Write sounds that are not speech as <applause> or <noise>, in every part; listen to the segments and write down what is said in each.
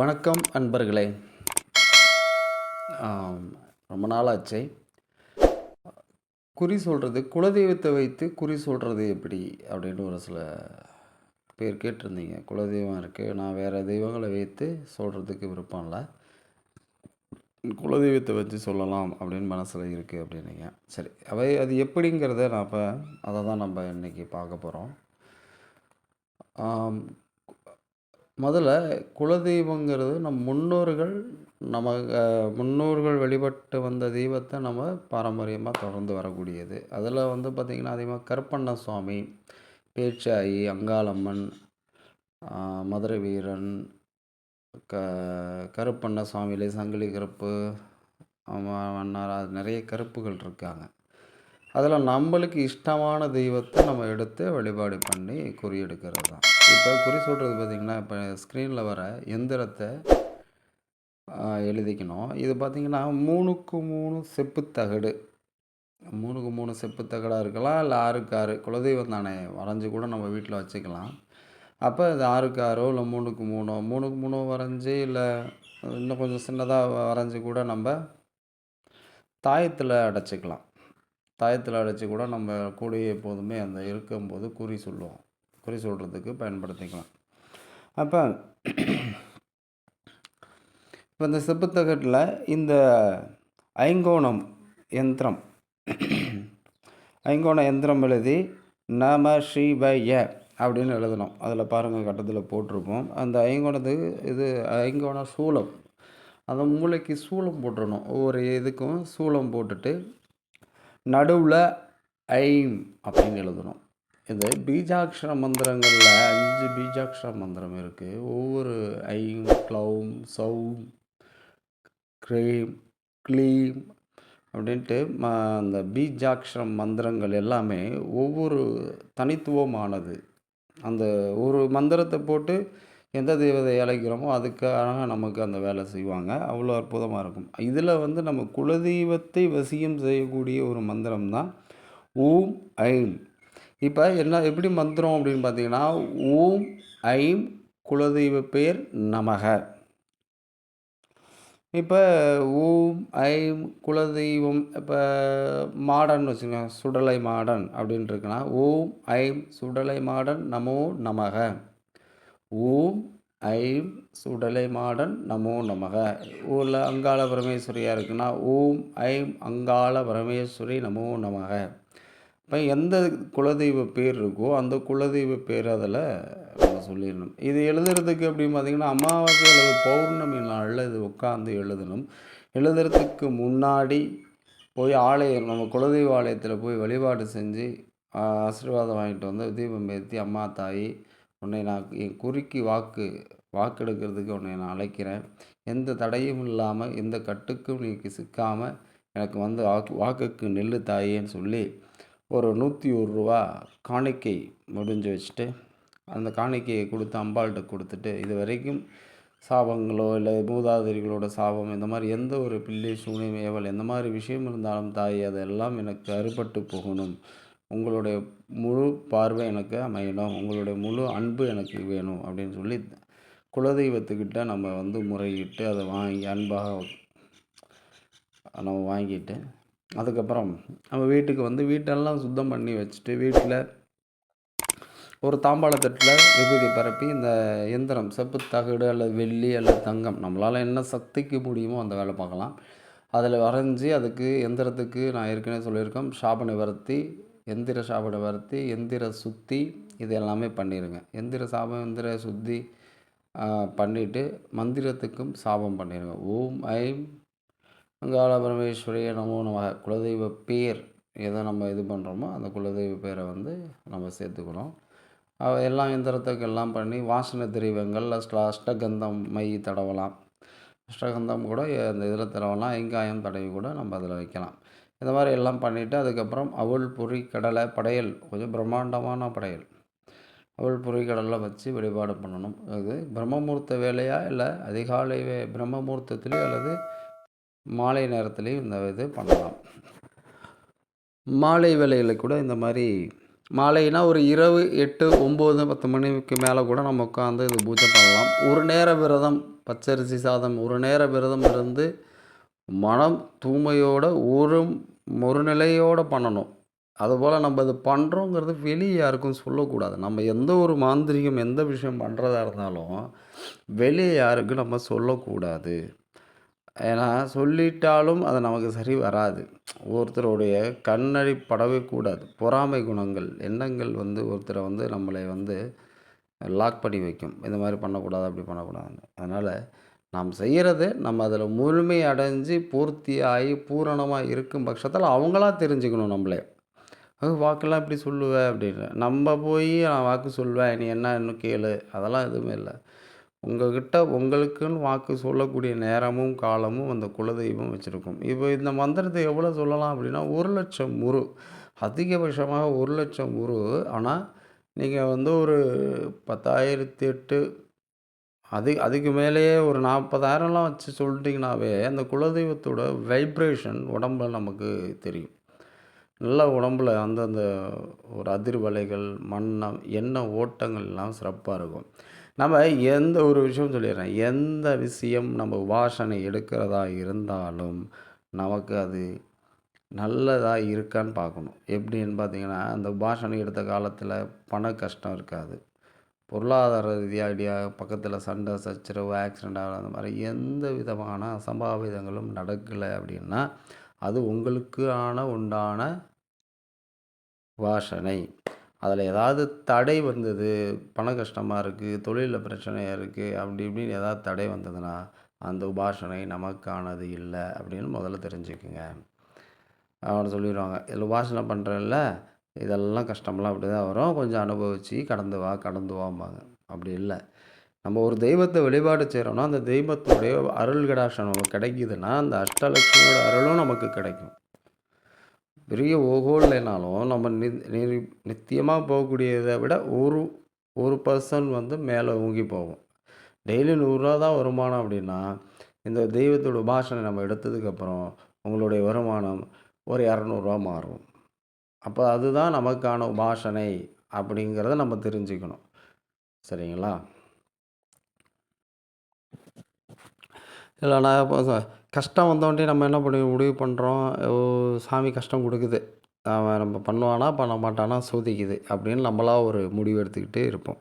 வணக்கம் அன்பர்களே. ரொம்ப நாளாச்சு குறி சொல்கிறது குலதெய்வத்தை வைத்து குறி சொல்கிறது எப்படி அப்படின்னு ஒரு சில பேர் கேட்டிருந்தீங்க. குலதெய்வம் இருக்குது நான் வேறு தெய்வங்களை வைத்து சொல்கிறதுக்கு விருப்பம் இல்லை. குலதெய்வத்தை வச்சு சொல்லலாம் அப்படின்னு மனசில் இருக்குது அப்படின்னீங்க. சரி அவை அது எப்படிங்கிறத நான் இப்போ அதை தான் நம்ம இன்றைக்கி பார்க்க போகிறோம் முதல்ல குலதெய்வங்கிறது நம் முன்னோர்கள் நம்ம முன்னோர்கள் வழிபட்டு வந்த தெய்வத்தை நம்ம பாரம்பரியமாக தொடர்ந்து வரக்கூடியது. அதில் வந்து பார்த்திங்கன்னா அதிகமாக கருப்பண்ண சுவாமி பேச்சாயி அங்காளம்மன் மதுரை வீரன் க கருப்பண்ண சுவாமியிலே சங்கிலி கருப்பு ஆமா- மன்னார் அது நிறைய கருப்புகள் இருக்காங்க. அதில் நம்மளுக்கு இஷ்டமான தெய்வத்தை நம்ம எடுத்து வழிபாடு பண்ணி குறியெடுக்கிறது தான் இப்போ குறி சொல்கிறது பார்த்திங்கன்னா இப்போ ஸ்க்ரீனில் வர எந்திரத்தை எழுதிக்கணும். இது பார்த்திங்கன்னா மூணுக்கு மூணு செப்பு தகடு. மூணுக்கு மூணு செப்பு தகடாக இருக்கலாம் இல்லை ஆறுக்கு ஆறு. குலதெய்வம் தானே வரைஞ்சி கூட நம்ம வீட்டில் வச்சுக்கலாம். அப்போ இது ஆறுக்கு ஆறோ இல்லை மூணுக்கு மூணோ மூணுக்கு மூணோ வரைஞ்சி இல்லை இன்னும் கொஞ்சம் சின்னதாக வரைஞ்சி கூட நம்ம தாயத்தில் அடைச்சிக்கலாம். தாயத்தில் அடைச்சி கூட நம்ம கூடையே எப்போதுமே அந்த இருக்கும்போது குறி சொல்லுவோம். குறி சொல்கிறதுக்கு பயன்படுத்திக்கலாம். அப்போ இப்போ இந்த செப்புத்தகட்டில் இந்த ஐங்கோணம் யந்திரம் ஐங்கோண யந்திரம் எழுதி நம ஸ்ரீபய அப்படின்னு எழுதணும். அதில் பாருங்கள் கட்டத்தில் போட்டிருப்போம். அந்த ஐங்கோணத்துக்கு இது ஐங்கோண சூலம். அந்த மூளைக்கு சூளம் போட்டுடணும் ஒவ்வொரு இதுக்கும் சூளம் போட்டுட்டு நடுவில் ஐம் அப்படின்னு எழுதணும். இது பீஜாட்சர மந்திரங்களில் அஞ்சு பீஜாட்சர மந்திரம் இருக்குது ஒவ்வொரு ஐம் க்ளௌம் சௌம் க்ரீம் க்ளீம் அப்படின்ட்டு ம அந்த பீஜாட்சர மந்திரங்கள் எல்லாமே ஒவ்வொரு தனித்துவமானது. அந்த ஒரு மந்திரத்தை போட்டு எந்த தெய்வத்தை அழைக்கிறோமோ அதுக்காக நமக்கு அந்த வேலை செய்வாங்க. அவ்வளோ அற்புதமாக இருக்கும். இதில் வந்து நம்ம குலதெய்வத்தை வசியம் செய்யக்கூடிய ஒரு மந்திரம் தான் ஓம் ஐம். இப்போ என்ன எப்படி மந்திரம் அப்படின்னு பார்த்தீங்கன்னா ஓம் ஐம் குலதெய்வ பெயர் நமக. இப்போ ஓம் ஐம் குலதெய்வம் இப்போ மாடன் வச்சுக்கோங்க சுடலை மாடன் அப்படின்னு இருக்குன்னா ஓம் ஐம் சுடலை மாடன் நமோ நமக. ஓம் ஐம் சுடலை மாடன் நமோ நமக. ஊரில் அங்காள பரமேஸ்வரியாக இருக்குன்னா ஓம் ஐம் அங்காள பரமேஸ்வரி நமோ நமக. இப்போ எந்த குலதெய்வ பேர் இருக்கோ அந்த குலதெய்வ பேர் அதில் சொல்லிடணும். இது எழுதுறதுக்கு அப்படின்னு பார்த்தீங்கன்னா அமாவாசை அல்லது பௌர்ணமி நாளில் இது உட்காந்து எழுதணும். எழுதுறதுக்கு முன்னாடி போய் ஆலயம் நம்ம குலதெய்வ ஆலயத்தில் போய் வழிபாடு செஞ்சு ஆசீர்வாதம் வாங்கிட்டு வந்து தீபம் ஏற்றி அம்மா தாய் உன்னை நான் என் குறுக்கி வாக்கு வாக்கெடுக்கிறதுக்கு உன்னை நான் அழைக்கிறேன். எந்த தடையும் இல்லாமல் எந்த கட்டுக்கும் நீ சிக்காமல் எனக்கு வந்து வாக்கு வாக்குக்கு நெல்லு தாயேன்னு சொல்லி ஒரு நூற்றி ஒரு ரூபா காணிக்கை முடிஞ்சு வச்சுட்டு அந்த காணிக்கையை கொடுத்து அம்பாள்கிட்ட கொடுத்துட்டு இது வரைக்கும் சாபங்களோ இல்லை மூதாதிரிகளோட சாபம் இந்த மாதிரி எந்த ஒரு பிள்ளை சூனியம் ஏவல் எந்த மாதிரி விஷயம் இருந்தாலும் தாய் அதெல்லாம் எனக்கு அறுபட்டு போகணும். உங்களுடைய முழு பார்வை எனக்கு அமையணும். உங்களுடைய முழு அன்பு எனக்கு வேணும் அப்படின்னு சொல்லி குலதெய்வத்துக்கிட்ட நம்ம வந்து முறையிட்டு அதை வாங்கி அன்பாக நம்ம வாங்கிட்டு அதுக்கப்புறம் நம்ம வீட்டுக்கு வந்து வீட்டெல்லாம் சுத்தம் பண்ணி வச்சுட்டு வீட்டில் ஒரு தாம்பாளத்தட்டில் விபூதி பரப்பி இந்த எந்திரம் செப்பு தகடு அல்லது வெள்ளி அல்லது தங்கம் நம்மளால் என்ன சக்திக்கு முடியுமோ அந்த வேலை பார்க்கலாம். அதில் வரைஞ்சி அதுக்கு எந்திரத்துக்கு நான் ஏற்கனவே சொல்லியிருக்கேன் சாப நிவர்த்தி எந்திர சாப நிவர்த்தி எந்திர சுத்தி இது எல்லாமே பண்ணிடுங்க எந்திர சாபம் எந்திர சுத்தி பண்ணிவிட்டு மந்திரத்துக்கும் சாபம் பண்ணிடுங்க ஓம் ஐம் அங்காள பரமேஸ்வரிய நமோ நம்ம குலதெய்வ பேர் எதை நம்ம இது பண்ணுறோமோ அந்த குலதெய்வ பேரை வந்து நம்ம சேர்த்துக்கணும். எல்லா எல்லாம் எல்லாம் பண்ணி வாசனை திரவியங்கள் அஷ்டகந்தம் மை தடவலாம். அஷ்டகந்தம் கூட அந்த இதில் தடவலாம். வெங்காயம் தடவி கூட நம்ம அதில் வைக்கலாம். இந்த மாதிரி எல்லாம் பண்ணிவிட்டு அதுக்கப்புறம் அவள் பொறி கடலை படையல் கொஞ்சம் பிரம்மாண்டமான படையல். அவள் பொரி கடலை வச்சு வழிபாடு பண்ணணும். அது பிரம்மமூர்த்த வேலையா இல்லை அதிகாலை வே அல்லது மாலை நேரத்துலேயும் இந்த இது பண்ணலாம். மாலை வேலையில் கூட இந்த மாதிரி மாலைனா ஒரு இரவு எட்டு ஒம்பது பத்து மணிக்கு மேலே கூட நம்ம உட்காந்து இது பூஜை பண்ணலாம். ஒரு நேர விரதம் பச்சரிசி சாதம் ஒரு நேர விரதம் இருந்து மனம் தூய்மையோட ஒரு ஒரு நிலையோடு பண்ணணும். அதுபோல் நம்ம இது பண்ணுறோங்கிறது வெளியே யாருக்கும் சொல்லக்கூடாது. நம்ம எந்த ஒரு மாந்திரிகம் எந்த விஷயம் பண்ணுறதா இருந்தாலும் வெளியே யாருக்கும் நம்ம சொல்லக்கூடாது. ஏன்னா சொல்லிட்டாலும் அது நமக்கு சரி வராது. ஒருத்தருடைய கண்ணடி படவே கூடாது. பொறாமை குணங்கள் எண்ணங்கள் வந்து ஒருத்தரை வந்து நம்மளை வந்து லாக் பண்ணி வைக்கும். இந்த மாதிரி பண்ணக்கூடாது அப்படி பண்ணக்கூடாதுன்னு. அதனால் நாம் செய்கிறது நம்ம அதில் முழுமை அடைஞ்சு பூர்த்தி ஆகி பூரணமாக இருக்கும் பட்சத்தில் அவங்களா தெரிஞ்சுக்கணும் நம்மளே. வாக்கெல்லாம் இப்படி சொல்லுவேன் அப்படின்னு. நம்ம போய் நான் வாக்கு சொல்வேன் நீ என்ன இன்னும் கேளு. அதெல்லாம் எதுவுமே இல்லை. உங்கள்கிட்ட உங்களுக்குன்னு வாக்கு சொல்லக்கூடிய நேரமும் காலமும் அந்த குலதெய்வம் வச்சுருக்கும். இப்போ இந்த மந்திரத்தை எவ்வளோ சொல்லலாம் அப்படின்னா ஒரு லட்சம் முரு அதிகபட்சமாக ஒரு லட்சம் உரு ஆனால் நீங்கள் வந்து ஒரு பத்தாயிரத்தி எட்டு அது அதுக்கு மேலேயே ஒரு நாற்பதாயிரம்லாம் வச்சு சொல்லிட்டிங்கனாவே அந்த குலதெய்வத்தோட வைப்ரேஷன் உடம்பில் நமக்கு தெரியும். நல்ல உடம்புல அந்தந்த ஒரு அதிர்வலைகள் மண்ணம் எண்ண ஓட்டங்கள்லாம் சிறப்பாக இருக்கும். நம்ம எந்த ஒரு விஷயம் சொல்லிடுறேன். எந்த விஷயம் நம்ம வாசனை எடுக்கிறதா இருந்தாலும் நமக்கு அது நல்லதாக இருக்கான்னு பார்க்கணும். எப்படின்னு பார்த்தீங்கன்னா அந்த பாஷனை எடுத்த காலத்தில் பண கஷ்டம் இருக்காது. பொருளாதார ரீதியாக பக்கத்தில் சண்டை சச்சரவு ஆக்சிடெண்ட் ஆகிற அந்த மாதிரி எந்த விதமான அசம்பாவிதங்களும் நடக்கலை அப்படின்னா அது உங்களுக்கான உண்டான வாசனை. அதில் ஏதாவது தடை வந்தது பண கஷ்டமாக இருக்குது தொழிலில் பிரச்சனையாக இருக்குது அப்படி இப்படின்னு ஏதாவது தடை வந்ததுன்னா அந்த உபாசனை நமக்கானது இல்லை அப்படின்னு முதல்ல தெரிஞ்சுக்குங்க. அவனை சொல்லிடுவாங்க இதில் உபாசனை பண்ணுறதில்ல இதெல்லாம் கஷ்டமெல்லாம் அப்படி தான் வரும் கொஞ்சம் அனுபவித்து கடந்து வா கடந்து வாம்பாங்க. அப்படி இல்லை. நம்ம ஒரு தெய்வத்தை வழிபாடு செய்கிறோன்னா அந்த தெய்வத்துடைய அருள் கடாட்சம் நமக்கு கிடைக்குதுன்னா அந்த அஷ்டலட்சுமியோட அருளும் நமக்கு கிடைக்கும். பெரிய ஓகோ இல்லைனாலும் நம்ம நி நித்தியமாக போகக்கூடியதை விட ஒரு ஒரு பர்சன் வந்து மேலே ஊங்கி போகும். டெய்லி நூறுரூவா தான் வருமானம் அப்படின்னா இந்த தெய்வத்தோட உபாசனை நம்ம எடுத்ததுக்கப்புறம் உங்களுடைய வருமானம் ஒரு இரநூறுவா மாறும். அப்போ அதுதான் நமக்கான உபாசனை அப்படிங்கிறத நம்ம தெரிஞ்சுக்கணும். சரிங்களா? இல்லைண்ணா இப்போ கஷ்டம் வந்தோடனே நம்ம என்ன பண்ணி முடிவு பண்ணுறோம் ஓ சாமி கஷ்டம் கொடுக்குது. அவன் நம்ம பண்ணுவானா பண்ண மாட்டானா சோதிக்குது அப்படின்னு நம்மளா ஒரு முடிவு எடுத்துக்கிட்டு இருப்போம்.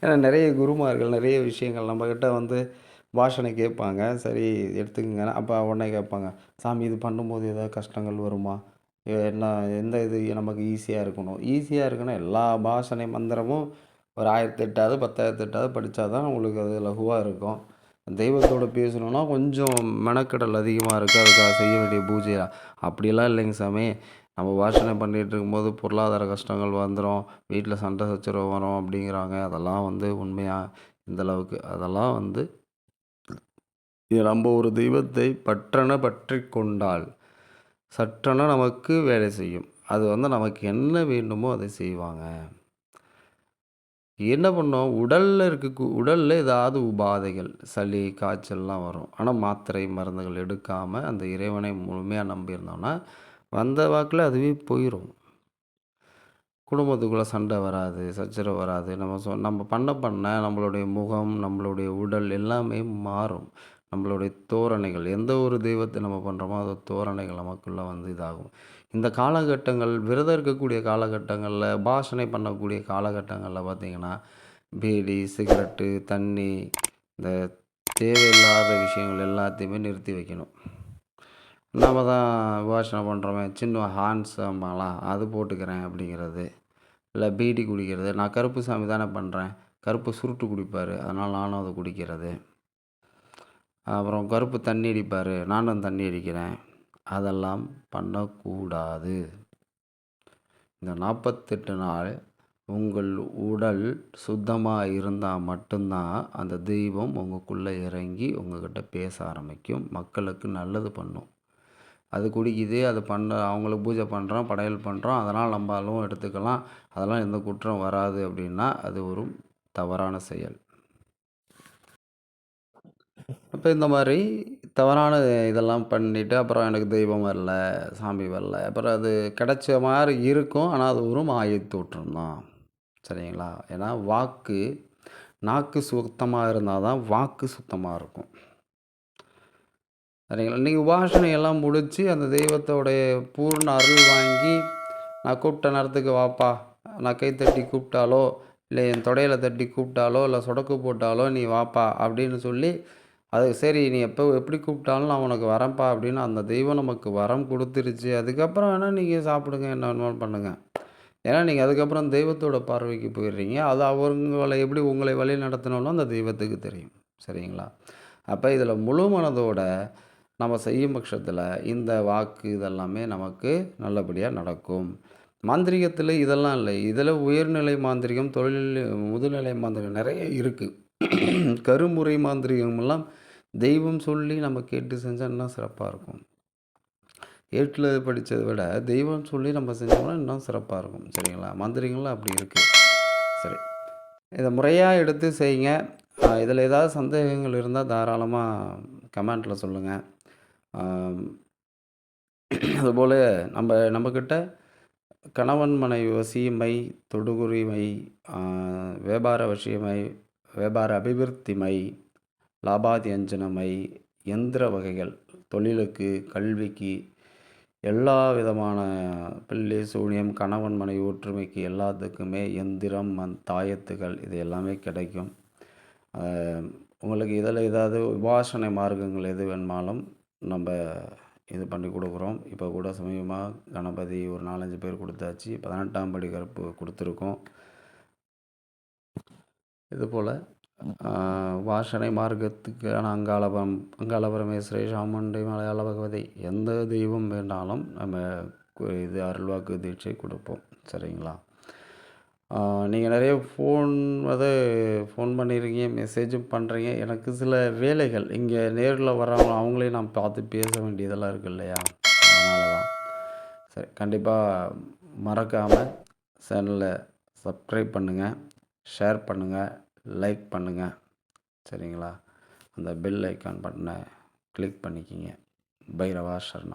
ஏன்னா நிறைய குருமார்கள் நிறைய விஷயங்கள் நம்மக்கிட்ட வந்து பாஷனை கேட்பாங்க. சரி எடுத்துக்கங்க. அப்போ உடனே கேட்பாங்க சாமி இது பண்ணும்போது ஏதாவது கஷ்டங்கள் வருமா? என்ன எந்த இது நமக்கு ஈஸியாக இருக்கணும்? ஈஸியாக இருக்கணும் எல்லா பாஷனை மந்திரமும் ஒரு ஆயிரத்தி எட்டாவது பத்தாயிரத்தி எட்டாவது படித்தா தான் உங்களுக்கு அது லகுவாக இருக்கும். தெய்வத்தோடு பேசணுன்னா கொஞ்சம் மெனக்கடல் அதிகமாக இருக்குது அதுக்காக செய்ய வேண்டிய பூஜை. அப்படிலாம் இல்லைங்க சாமி. நம்ம வாசனை பண்ணிகிட்டு இருக்கும்போது பொருளாதார கஷ்டங்கள் வந்துடும் வீட்டில் சண்டை சச்சரவு வரும் அப்படிங்கிறாங்க. அதெல்லாம் வந்து உண்மையாக இந்தளவுக்கு அதெல்லாம் வந்து இது நம்ம ஒரு தெய்வத்தை பற்றன பற்றி கொண்டால் சற்றென நமக்கு வேலை செய்யும். அது வந்து நமக்கு என்ன வேண்டுமோ அதை செய்வாங்க. என்ன பண்ணோம்? உடலில் இருக்க உடலில் ஏதாவது உபாதைகள் சளி காய்ச்சல்லாம் வரும். ஆனால் மாத்திரை மருந்துகள் எடுக்காமல் அந்த இறைவனை முழுமையாக நம்பியிருந்தோம்னா வந்த வாக்கில் அதுவே போயிடும் குடும்பத்துக்குள்ளே சண்டை வராது சச்சரவு வராது. நம்ம சொ நம்ம பண்ண பண்ண நம்மளுடைய முகம் நம்மளுடைய உடல் எல்லாமே மாறும். நம்மளுடைய தோரணைகள் எந்த ஒரு தெய்வத்தை நம்ம பண்ணுறோமோ அது தோரணைகள் நமக்குள்ளே வந்து இதாகும். இந்த காலகட்டங்கள் விரதம் இருக்கக்கூடிய காலகட்டங்களில் பாஷனை பண்ணக்கூடிய காலகட்டங்களில் பார்த்திங்கன்னா பீடி சிகரெட்டு தண்ணி இந்த தேவையில்லாத விஷயங்கள் எல்லாத்தையுமே நிறுத்தி வைக்கணும். நம்ம தான் விபாஷனை பண்ணுறோமே சின்ன ஹான்ஸ் அம்மாலாம் அது போட்டுக்கிறேன் அப்படிங்கிறது. இல்லை பீடி குடிக்கிறது. நான் கருப்பு சாமி தானே பண்ணுறேன் கருப்பு சுருட்டு குடிப்பார். அதனால் நானும் அதை குடிக்கிறது. அப்புறம் கருப்பு தண்ணி அடிப்பார் நானும் தண்ணி அடிக்கிறேன். அதெல்லாம் பண்ணக்கூடாது. இந்த நாற்பத்தெட்டு நாள் உங்கள் உடல் சுத்தமாக இருந்தால் மட்டும்தான் அந்த தெய்வம் உங்களுக்குள்ளே இறங்கி உங்கள்கிட்ட பேச ஆரம்பிக்கும். மக்களுக்கு நல்லது பண்ணும். அது குடிக்குது அது பண்ண அவங்களுக்கு பூஜை பண்ணுறோம் படையல் பண்ணுறோம் அதனால் நம்மளும் எடுத்துக்கலாம். அதெல்லாம் எந்த குற்றம் வராது அப்படின்னா அது ஒரு தவறான செயல். அப்போ இந்த மாதிரி தவறான இதெல்லாம் பண்ணிவிட்டு அப்புறம் எனக்கு தெய்வம் வரல சாமி வரல. அப்புறம் அது கிடைச்ச மாதிரி இருக்கும் ஆனால் அது ஒரு மாயத்தோற்றம் தான். சரிங்களா? ஏன்னா வாக்கு நாக்கு சுத்தமாக இருந்தால் தான் வாக்கு சுத்தமாக இருக்கும். சரிங்களா? நீங்கள் உபாசனை எல்லாம் முடித்து அந்த தெய்வத்தோடைய பூர்ண அருள் வாங்கி நான் கூப்பிட்ட நேரத்துக்கு வாப்பா நான் கை தட்டி கூப்பிட்டாலோ இல்லை என் தொடையில் தட்டி கூப்பிட்டாலோ இல்லை சொடக்கு போட்டாலோ நீ வாப்பா அப்படின்னு சொல்லி அது சரி நீ எப்போ எப்படி கூப்பிட்டாலும் நான் உனக்கு வரேன்ப்பா அப்படின்னு அந்த தெய்வம் நமக்கு வரம் கொடுத்துருச்சு. அதுக்கப்புறம் வேணால் நீங்கள் சாப்பிடுங்க என்ன வேணுமாலும் பண்ணுங்கள் ஏன்னா நீங்கள் அதுக்கப்புறம் தெய்வத்தோட பார்வைக்கு போயிடுறீங்க. அது அவங்களை எப்படி உங்களை வழி நடத்தினாலும் அந்த தெய்வத்துக்கு தெரியும். சரிங்களா? அப்போ இதில் முழு மனதோட நம்ம செய்யும் பட்சத்தில் இந்த வாக்கு இதெல்லாமே நமக்கு நல்லபடியாக நடக்கும். மாந்திரிகத்தில் இதெல்லாம் இல்லை. இதில் உயர்நிலை மாந்திரிகம் தொழில் முதுநிலை மாந்திரிகம் நிறைய இருக்குது <clears throat> கருமுறை மாந்திரிகமெல்லாம் தெய்வம் சொல்லி நம்ம கேட்டு செஞ்சால் இன்னும் சிறப்பாக இருக்கும். ஏட்டில் படித்ததை விட தெய்வம் சொல்லி நம்ம செஞ்சோம்னா இன்னும் சிறப்பாக இருக்கும் சரிங்களா? மந்திரிகள்லாம் அப்படி இருக்குது சரி. இதை முறையாக எடுத்து செய்யுங்க. இதில் ஏதாவது சந்தேகங்கள் இருந்தால் தாராளமாக கமெண்ட்டில் சொல்லுங்கள் <clears throat> அதுபோல் நம்ம நம்மக்கிட்ட கணவன் மனைவி வசியமை தொடுகுரிமை வியாபார வசியமை வியாபார அபிவிருத்திமை லாபாதியஞ்சனமை எந்திர வகைகள் தொழிலுக்கு கல்விக்கு எல்லா விதமான பிள்ளை சூனியம் கணவன் மனைவி ஒற்றுமைக்கு எல்லாத்துக்குமே எந்திரம் மண் தாயத்துகள் இது எல்லாமே கிடைக்கும். உங்களுக்கு இதில் ஏதாவது உபாசனை மார்க்கங்கள் எது வேணுமாலும் நம்ம இது பண்ணி கொடுக்குறோம். இப்போ கூட சமீபமாக கணபதி ஒரு நாலஞ்சு பேர் கொடுத்தாச்சு. பதினெட்டாம் படி கருப்பு கொடுத்துருக்கோம். இதுபோல் வாசனை மார்க்கத்துக்கான அங்காளபம் அங்காளபரமேஸ்வரி சாமுண்டை மலையாள பகவதி. எந்த தெய்வம் வேண்டாலும் நம்ம இது அருள்வாக்கு தீட்சை கொடுப்போம். சரிங்களா? நீங்கள் நிறைய ஃபோன் வந்து ஃபோன் பண்ணியிருக்கீங்க மெசேஜும் பண்ணுறீங்க எனக்கு சில வேலைகள் இங்கே நேரில் வரவங்க அவங்களையும் நான் பார்த்து பேச வேண்டியதெல்லாம் இருக்குது இல்லையா? அதனால தான் சரி கண்டிப்பாக மறக்காமல் சேனலை சப்ஸ்கிரைப் பண்ணுங்கள் ஷேர் பண்ணுங்கள் லைக் பண்ணுங்கள் சரிங்களா? அந்த பெல் ஐக்கான் பட்டனை கிளிக் பண்ணிக்கிங்க. பைரவா சர்னர்